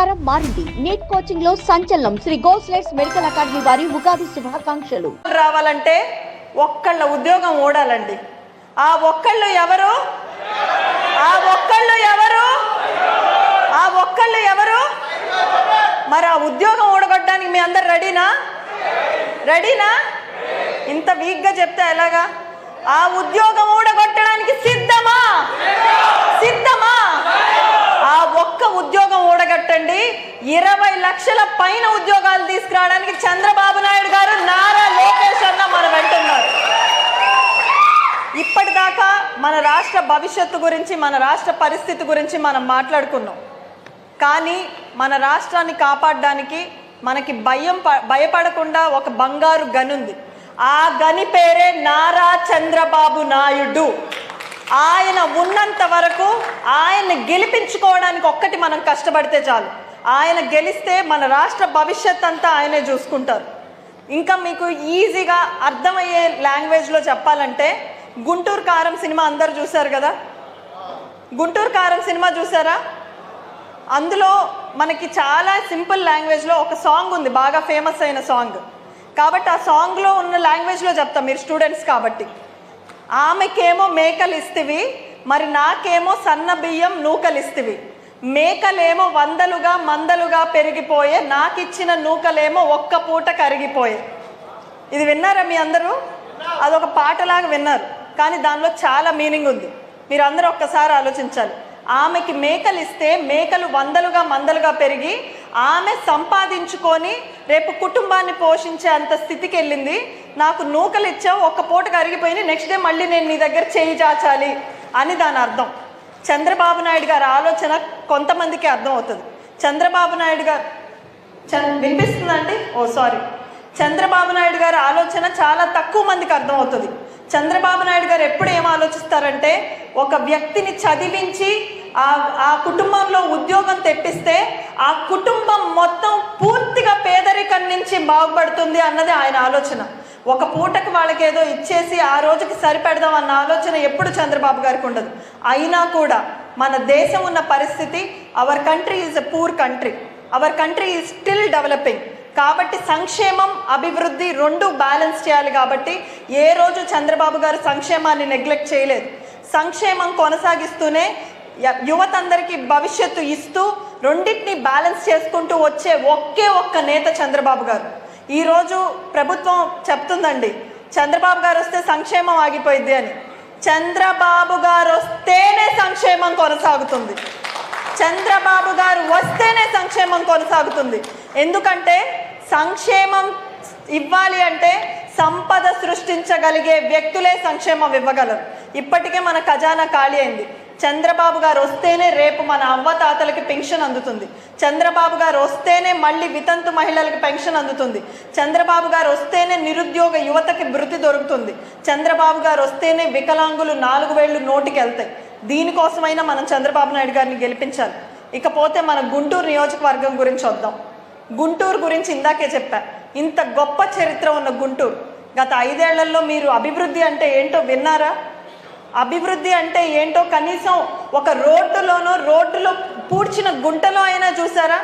ప్రచారం మారింది. నీట్ కోచింగ్లో సంచలనం. శ్రీ గోస్లెట్స్ మెడికల్ అకాడమీ వారి ఉగాది శుభాకాంక్షలు. రావాలంటే ఒక్కళ్ళ ఉద్యోగం ఓడాలండి ఆ ఒక్కళ్ళు ఎవరు? ఆ ఒక్కళ్ళు ఎవరు? ఆ ఒక్కళ్ళు ఎవరు? మరి ఆ ఉద్యోగం ఓడగొట్టడానికి మీ అందరు రెడీనా? రెడీనా? ఇంత వీక్గా చెప్తే ఎలాగా? ఆ ఉద్యోగం ఊడగొట్టడానికి సిద్ధమా? సిద్ధమా? ఆ ఒక్క ఉద్యోగం కట్టండి ఇరవై లక్షల పైన ఉద్యోగాలు తీసుకురావడానికి చంద్రబాబు నాయుడు గారు నారా లోకేష్ అన్న మన వెంటున్నారు ఇప్పటిదాకా మన రాష్ట్ర భవిష్యత్తు గురించి మన రాష్ట్ర పరిస్థితి గురించి మనం మాట్లాడుకున్నాం. కానీ మన రాష్ట్రాన్ని కాపాడడానికి మనకి భయం భయపడకుండా ఒక బంగారు గనుంది. ఆ గని పేరే నారా చంద్రబాబు నాయుడు. ఆయన ఉన్నంత వరకు ఆయన్ని గెలిపించుకోవడానికి ఒక్కటి మనం కష్టపడితే చాలు. ఆయన గెలిస్తే మన రాష్ట్ర భవిష్యత్ అంతా ఆయనే చూసుకుంటారు. ఇంకా మీకు ఈజీగా అర్థమయ్యే లాంగ్వేజ్లో చెప్పాలంటే గుంటూరు కారం సినిమా అందరు చూశారు కదా? గుంటూరు కారం సినిమా చూసారా అందులో మనకి చాలా సింపుల్ లాంగ్వేజ్లో ఒక సాంగ్ ఉంది బాగా ఫేమస్ అయిన సాంగ్. కాబట్టి ఆ సాంగ్లో ఉన్న లాంగ్వేజ్లో చెప్తాం మీరు స్టూడెంట్స్ కాబట్టి. ఆమెకేమో మేకలు ఇస్తివి మరి నాకేమో సన్న బియ్యం నూకలు ఇస్తివి మేకలేమో వందలుగా మందలుగా పెరిగిపోయే నాకిచ్చిన నూకలేమో ఒక్క పూట కరిగిపోయే. ఇది విన్నారా మీ అందరూ? అదొక పాటలాగా విన్నారు. కానీ దానిలో చాలా మీనింగ్ ఉంది. మీరు అందరూ ఒక్కసారి ఆలోచించాలి. ఆమెకి మేకలు ఇస్తే మేకలు వందలుగా మందలుగా పెరిగి ఆమె సంపాదించుకొని రేపు కుటుంబాన్ని పోషించే అంత స్థితికి వెళ్ళింది నాకు నూకలు ఇచ్చావు ఒక్క పూట కరిగిపోయింది నెక్స్ట్ డే మళ్ళీ నేను నీ దగ్గర చేయి చాచాలి అని దాని అర్థం. చంద్రబాబు నాయుడు గారి ఆలోచన కొంతమందికి అర్థం అవుతుంది. చంద్రబాబు నాయుడు గారు వినిపిస్తుందండి? ఓ సారీ చంద్రబాబు నాయుడు గారి ఆలోచన చాలా తక్కువ మందికి అర్థమవుతుంది చంద్రబాబు నాయుడు గారు ఎప్పుడు ఏం ఆలోచిస్తారంటే ఒక వ్యక్తిని చదివించి ఆ ఆ కుటుంబంలో ఉద్యోగం తెప్పిస్తే ఆ కుటుంబం మొత్తం నుంచి బాగుపడుతుంది అన్నది ఆయన ఆలోచన. ఒక పూటకు వాళ్ళకి ఏదో ఇచ్చేసి ఆ రోజుకి సరిపెడదాం అన్న ఆలోచన ఎప్పుడు చంద్రబాబు గారికి ఉండదు. అయినా కూడా మన దేశం ఉన్న పరిస్థితి our country is a poor country our country is still developing కాబట్టి సంక్షేమం అభివృద్ధి రెండు బ్యాలెన్స్ చేయాలి కాబట్టి ఏ రోజు చంద్రబాబు గారు సంక్షేమాన్ని నెగ్లెక్ట్ చేయలేదు. సంక్షేమం కొనసాగిస్తూనే య- యువతందరికీ భవిష్యత్తు ఇస్తూ రెండింటిని బ్యాలెన్స్ చేసుకుంటూ వచ్చే ఒకే ఒక్క నేత చంద్రబాబు గారు. ఈరోజు ప్రభుత్వం చెప్తుందండి చంద్రబాబు గారు వస్తే సంక్షేమం ఆగిపోయింది అని. చంద్రబాబు గారు వస్తేనే సంక్షేమం కొనసాగుతుంది. చంద్రబాబు గారు వస్తేనే సంక్షేమం కొనసాగుతుంది. ఎందుకంటే సంక్షేమం ఇవ్వాలి అంటే సంపద సృష్టించగలిగే వ్యక్తులే సంక్షేమం ఇవ్వగలరు. ఇప్పటికే మన ఖజానా ఖాళీ అయింది. చంద్రబాబు గారు వస్తేనే రేపు మన అవ్వతాతలకి పెన్షన్ అందుతుంది. చంద్రబాబు గారు వస్తేనే మళ్ళీ వితంతు మహిళలకు పెన్షన్ అందుతుంది. చంద్రబాబు గారు వస్తేనే నిరుద్యోగ యువతకి భృతి దొరుకుతుంది. చంద్రబాబు గారు వస్తేనే వికలాంగులు నాలుగు వేళ్ళు నోటికి వెళ్తాయి దీనికోసమైనా మనం చంద్రబాబు నాయుడు గారిని గెలిపించాలి. ఇకపోతే మన గుంటూరు నియోజకవర్గం గురించి వద్దాం. గుంటూరు గురించి ఇందాకే చెప్పా. ఇంత గొప్ప చరిత్ర ఉన్న గుంటూరు. గత ఐదేళ్ళలో మీరు అభివృద్ధి అంటే ఏంటో విన్నారా? అభివృద్ధి అంటే ఏంటో కనీసం ఒక రోడ్డులోనో రోడ్డులో పూడ్చిన గుంటలో అయినా చూసారా?